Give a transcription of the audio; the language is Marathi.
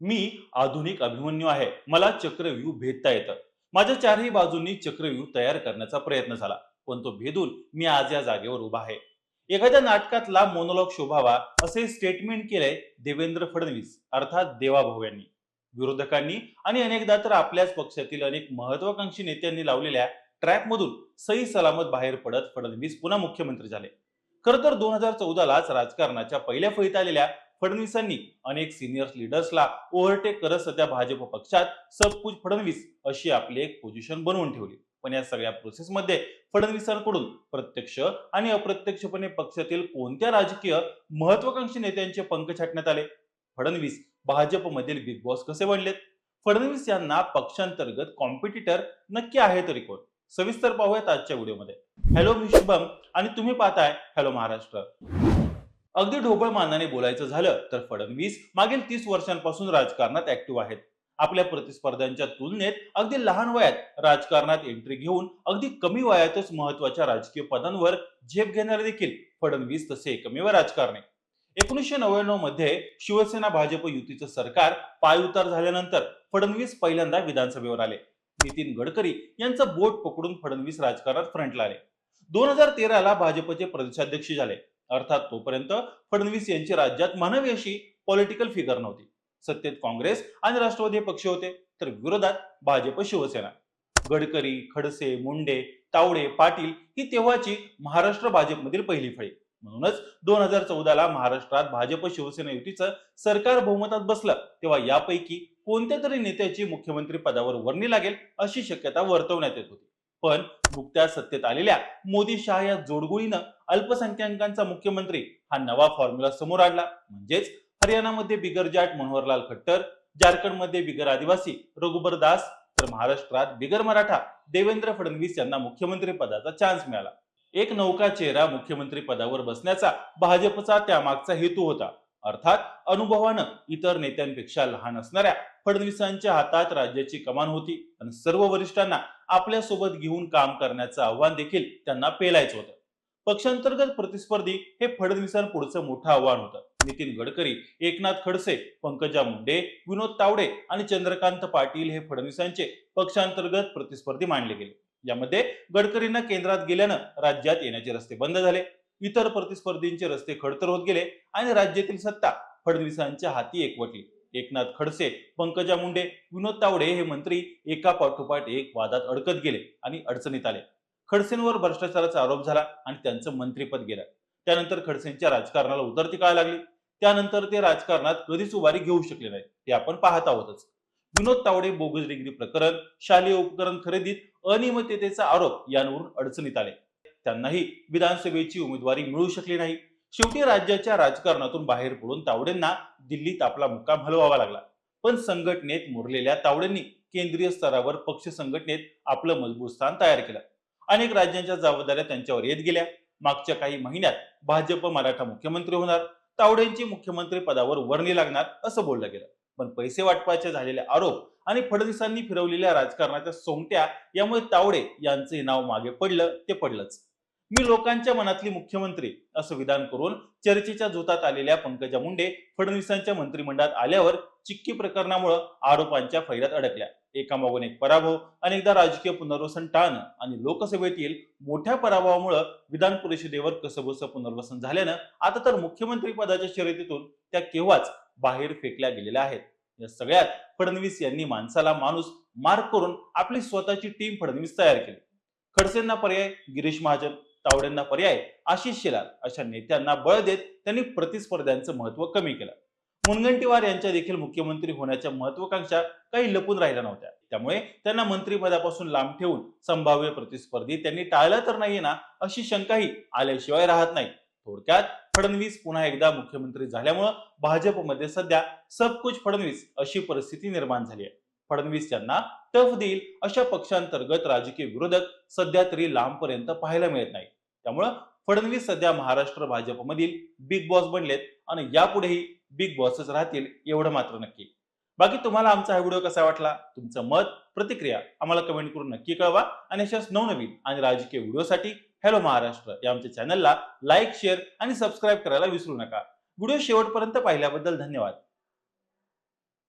मी आधुनिक अभिमन्यू आहे. मला चक्रव्यूह भेदता येतं. माझ्या चारही बाजूंनी चक्रव्यूह तयार करण्याचा प्रयत्न झाला पण तो भेदून मी आज या जागेवर उभा आहे. एखाद्या नाटकातला मोनोलॉग शोभावा असे स्टेटमेंट केलंय देवेंद्र फडणवीस अर्थात देवाभाऊ यांनी. विरोधकांनी आणि अनेकदा तर आपल्याच पक्षातील अनेक महत्वाकांक्षी नेत्यांनी लावलेल्या ट्रॅपमधून सही सलामत बाहेर पडत फडणवीस पुन्हा मुख्यमंत्री झाले. खर तर दोन हजार चौदालाच राजकारणाच्या पहिल्या फळीत आलेल्या फडणवीसांनी अनेक सिनियर लिडर्सला ओव्हरटेक करत सध्या भाजप पक्षात सबकुज फडणवीस अशी आपली एक पोझिशन बनवून ठेवली. पण या सगळ्या प्रोसेसमध्ये फडणवीसांकडून प्रत्यक्ष आणि अप्रत्यक्षपणे पक्षातील कोणत्या राजकीय महत्वाकांक्षी नेत्यांचे पंख छाटण्यात आले? फडणवीस भाजपमधील बिग बॉस कसे बनलेत? फडणवीस यांना पक्षांतर्गत कॉम्पिटिटर नक्की आहे तरी कोण? सविस्तर पाहूयात आजच्या व्हिडिओमध्ये हॅलो मी शुभम आणि तुम्ही पाहताय हॅलो महाराष्ट्र. अगदी ढोबळ मानाने बोलायचं झालं तर फडणवीस मागील तीस वर्षांपासून राजकारणात ऍक्टिव्ह आहेत. आपल्या प्रतिस्पर्ध्यांच्या तुलनेत अगदी लहान वयात राजकारणात एंट्री घेऊन अगदी कमी वयातच महत्त्वाच्या राजकीय पदांवर झेप घेणारे देखील फडणवीस तसे एकमेव राजकारणी. एकोणीसशे नव्याण्णवमध्ये शिवसेना भाजप युतीचं सरकार पायउतार झाल्यानंतर फडणवीस पहिल्यांदा विधानसभेवर आले. नितीन गडकरी यांचं बोट पकडून फडणवीस राजकारणात फ्रंटला आले. दोन हजार तेराला भाजपचे प्रदेशाध्यक्ष झाले. अर्थात तोपर्यंत फडणवीस यांची राज्यात म्हणावी अशी पॉलिटिकल फिगर नव्हती. सत्तेत काँग्रेस आणि राष्ट्रवादी पक्ष होते तर विरोधात भाजप शिवसेना. गडकरी खडसे मुंडे तावडे पाटील ही तेव्हाची महाराष्ट्र भाजपमधील पहिली फळी. म्हणूनच दोन हजार चौदाला महाराष्ट्रात भाजप शिवसेना युतीचं सरकार बहुमतात बसलं तेव्हा यापैकी कोणत्या तरी नेत्याची मुख्यमंत्री पदावर वर्णी लागेल अशी शक्यता वर्तवण्यात येत होती. पण नुकत्याच सत्तेत आलेल्या मोदी शहा या जोडगोळीनं अल्पसंख्याकांचा मुख्यमंत्री हा नवा फॉर्म्युला समोर आणला. म्हणजेच हरियाणामध्ये बिगर जाट मनोहरलाल खट्टर झारखंडमध्ये बिगर आदिवासी रघुबर दास तर महाराष्ट्रात बिगर मराठा देवेंद्र फडणवीस यांना मुख्यमंत्री पदाचा चान्स मिळाला. एक नौका चेहरा मुख्यमंत्री पदावर बसण्याचा भाजपचा त्यामागचा हेतू होता. अर्थात अनुभवानं इतर नेत्यांपेक्षा लहान असणाऱ्या फडणवीसांच्या हातात राज्याची कमान होती. आणि सर्व वरिष्ठांना आपल्यासोबत घेऊन काम करण्याचं आव्हान देखील त्यांना पेलायचं होतं. पक्षांतर्गत प्रतिस्पर्धी हे फडणवीसांपुढचं मोठं आव्हान होतं. नितीन गडकरी एकनाथ खडसे पंकजा मुंडे विनोद तावडे आणि चंद्रकांत पाटील हे फडणवीसांचे पक्षांतर्गत प्रतिस्पर्धी मानले गेले. यामध्ये गडकरींना केंद्रात गेल्यानं राज्यात येण्याचे रस्ते बंद झाले. इतर प्रतिस्पर्धींचे रस्ते खडतर होत गेले आणि राज्यातील सत्ता फडणवीसांच्या हाती एकवटली. एकनाथ खडसे पंकजा मुंडे विनोद तावडे हे मंत्री एका पाठोपाठ एक वादात अडकत गेले आणि अडचणीत आले. खडसेंवर भ्रष्टाचाराचा आरोप झाला आणि त्यांचं मंत्रीपद गेलं. त्यानंतर खडसेंच्या राजकारणाला उतरती काळ लागली? त्यानंतर ते राजकारणात कधीच उभारी घेऊ शकले नाहीत ते आपण पाहत आहोतच. विनोद तावडे बोगस डिग्री प्रकरण शालेय उपकरण खरेदीत अनियमिततेचा आरोप यांवरून अडचणीत आले. त्यांनाही विधानसभेची उमेदवारी मिळू शकली नाही. शेवटी राज्याच्या राजकारणातून बाहेर पडून तावडेंना दिल्लीत आपला मुक्काम हलवावा लागला. पण संघटनेत मुरलेल्या तावडेंनी केंद्रीय स्तरावर पक्ष संघटनेत आपलं मजबूत स्थान तयार केलं. अनेक राज्यांच्या जबाबदाऱ्या त्यांच्यावर येत गेल्या. मागच्या काही महिन्यात भाजप मराठा मुख्यमंत्री होणार तावडेंची मुख्यमंत्री पदावर वर्णी लागणार असं बोललं गेलं. पण पैसे वाटपाचे झालेले आरोप आणि फडणवीसांनी फिरवलेल्या राजकारणाच्या सोंगट्या यामुळे तावडे यांचे नाव मागे पडलं ते पडलंच. मी लोकांच्या मनातली मुख्यमंत्री असं विधान करून चर्चेच्या जोतात आलेल्या पंकजा मुंडे फडणवीसांच्या मंत्रिमंडळात आल्यावर चिक्की प्रकरणामुळे आरोपांच्या फैऱ्यात अडकल्या. एकामागून एक पराभव अनेकदा राजकीय पुनर्वसन टाळणं आणि लोकसभेतील मोठ्या पराभवामुळे विधान परिषदेवर कसबस पुनर्वसन झाल्यानं आता तर मुख्यमंत्री पदाच्या शर्यतीतून त्या केव्हाच बाहेर फेकल्या गेलेल्या आहेत. या सगळ्यात फडणवीस यांनी माणसाला माणूस मार्क करून आपली स्वतःची टीम फडणवीस तयार केली. खडसेंना पर्याय गिरीश महाजन तावड्यांना पर्याय आशिष शेलार अशा नेत्यांना बळ देत त्यांनी प्रतिस्पर्ध्यांचं महत्त्व कमी केलं. मुनगंटीवार यांच्या देखील मुख्यमंत्री होण्याच्या महत्वाकांक्षा काही लपून राहिल्या नव्हत्या. त्यामुळे त्यांना मंत्रिपदापासून लांब ठेवून संभाव्य प्रतिस्पर्धी त्यांनी टाळला तर नाहीये ना अशी शंकाही आल्याशिवाय राहत नाही. थोडक्यात फडणवीस पुन्हा एकदा मुख्यमंत्री झाल्यामुळं भाजपमध्ये सध्या सबकुच फडणवीस अशी परिस्थिती निर्माण झाली आहे. फडणवीस यांना टफ देईल अशा पक्षांतर्गत राजकीय विरोधक सध्या तरी लांबपर्यंत पाहायला मिळत नाही त्यामुळं फडणवीस सध्या महाराष्ट्र भाजपमधील बिग बॉस बनलेत आणि यापुढेही बिग बॉसच राहतील एवढं मात्र नक्की. बाकी तुम्हाला आमचा हा व्हिडिओ कसा वाटला? तुमचं मत प्रतिक्रिया आम्हाला कमेंट करून नक्की कळवा आणि अशाच नवनवीन आणि राजकीय व्हिडिओसाठी हॅलो महाराष्ट्र या आमच्या चॅनलला लाईक शेअर आणि सबस्क्राईब करायला विसरू नका. व्हिडिओ शेवटपर्यंत पाहिल्याबद्दल धन्यवाद.